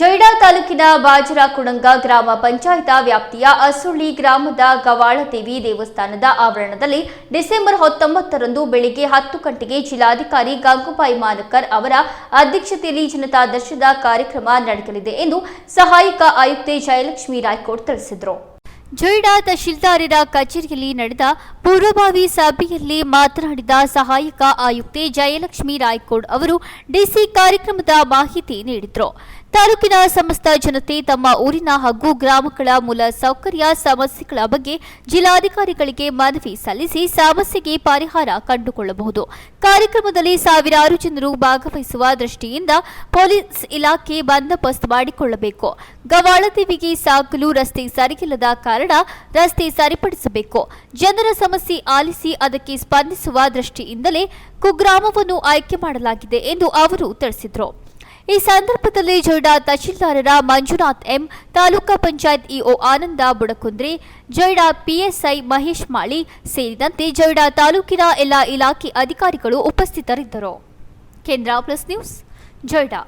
ಜೊಯ್ಡಾ ತಾಲೂಕಿನ ಬಾಜರ ಕುಡಂಗ ಗ್ರಾಮ ಪಂಚಾಯತ ವ್ಯಾಪ್ತಿಯ ಅಸುಳ್ಳಿ ಗ್ರಾಮದ ಗವಾಳದೇವಿ ದೇವಸ್ಥಾನದ ಆವರಣದಲ್ಲಿ ಡಿಸೆಂಬರ್ ಹತ್ತೊಂಬತ್ತರಂದು ಬೆಳಿಗ್ಗೆ ಹತ್ತು ಗಂಟೆಗೆ ಜಿಲ್ಲಾಧಿಕಾರಿ ಗಂಗುಬಾಯಿ ಮಾನಕರ್ ಅವರ ಅಧ್ಯಕ್ಷತೆಯಲ್ಲಿ ಜನತಾ ದರ್ಶನ ಕಾರ್ಯಕ್ರಮ ನಡೆಯಲಿದೆ ಎಂದು ಸಹಾಯಕ ಆಯುಕ್ತೆ ಜಯಲಕ್ಷ್ಮಿ ರಾಯ್ಕೋಟ್ ತಿಳಿಸಿದರು. ಜೊಯ್ಡಾ ತಹಶೀಲ್ದಾರರ ಕಚೇರಿಯಲ್ಲಿ ನಡೆದ ಪೂರ್ವಭಾವಿ ಸಭೆಯಲ್ಲಿ ಮಾತನಾಡಿದ ಸಹಾಯಕ ಆಯುಕ್ತೆ ಜಯಲಕ್ಷ್ಮಿ ರಾಯ್ಕೋಡ್ ಅವರು ಡಿಸಿ ಕಾರ್ಯಕ್ರಮದ ಮಾಹಿತಿ ನೀಡಿದರು. ತಾಲೂಕಿನ ಸಮಸ್ತ ಜನತೆ ತಮ್ಮ ಊರಿನ ಹಾಗೂ ಗ್ರಾಮಗಳ ಮೂಲ ಸೌಕರ್ಯ, ಸಮಸ್ಯೆಗಳ ಬಗ್ಗೆ ಜಿಲ್ಲಾಧಿಕಾರಿಗಳಿಗೆ ಮನವಿ ಸಲ್ಲಿಸಿ ಸಮಸ್ಯೆಗೆ ಪರಿಹಾರ ಕಂಡುಕೊಳ್ಳಬಹುದು. ಕಾರ್ಯಕ್ರಮದಲ್ಲಿ ಸಾವಿರಾರು ಜನರು ಭಾಗವಹಿಸುವ ದೃಷ್ಟಿಯಿಂದ ಪೊಲೀಸ್ ಇಲಾಖೆ ಬಂದೋಬಸ್ತ್ ಮಾಡಿಕೊಳ್ಳಬೇಕು. ಗವಾಳದೇವಿಗೆ ಸಾಗಲು ರಸ್ತೆ ಸರಿಯಿಲ್ಲದ ಕಾರಣ ರಸ್ತೆ ಸರಿಪಡಿಸಬೇಕು. ಜನರ ಸಮಸ್ಯೆ ಆಲಿಸಿ ಅದಕ್ಕೆ ಸ್ಪಂದಿಸುವ ದೃಷ್ಟಿಯಿಂದಲೇ ಕುಗ್ರಾಮವನ್ನು ಆಯ್ಕೆ ಮಾಡಲಾಗಿದೆ ಎಂದು ಅವರು ತಿಳಿಸಿದರು. ಈ ಸಂದರ್ಭದಲ್ಲಿ Joida ತಹಶೀಲ್ದಾರರ Manjunath M, taluka panchayat EO Ananda Budakundri Joida PSI Mahesh Mali ಸೇರಿದಂತೆ ಜೊಯ್ಡಾ ತಾಲೂಕಿನ ಎಲ್ಲ ಇಲಾಖೆ ಅಧಿಕಾರಿಗಳು ಉಪಸ್ಥಿತರಿದ್ದರು. ಕೇಂದ್ರ ಪ್ಲಸ್ ನ್ಯೂಸ್ ಜೊಯ್ಡಾ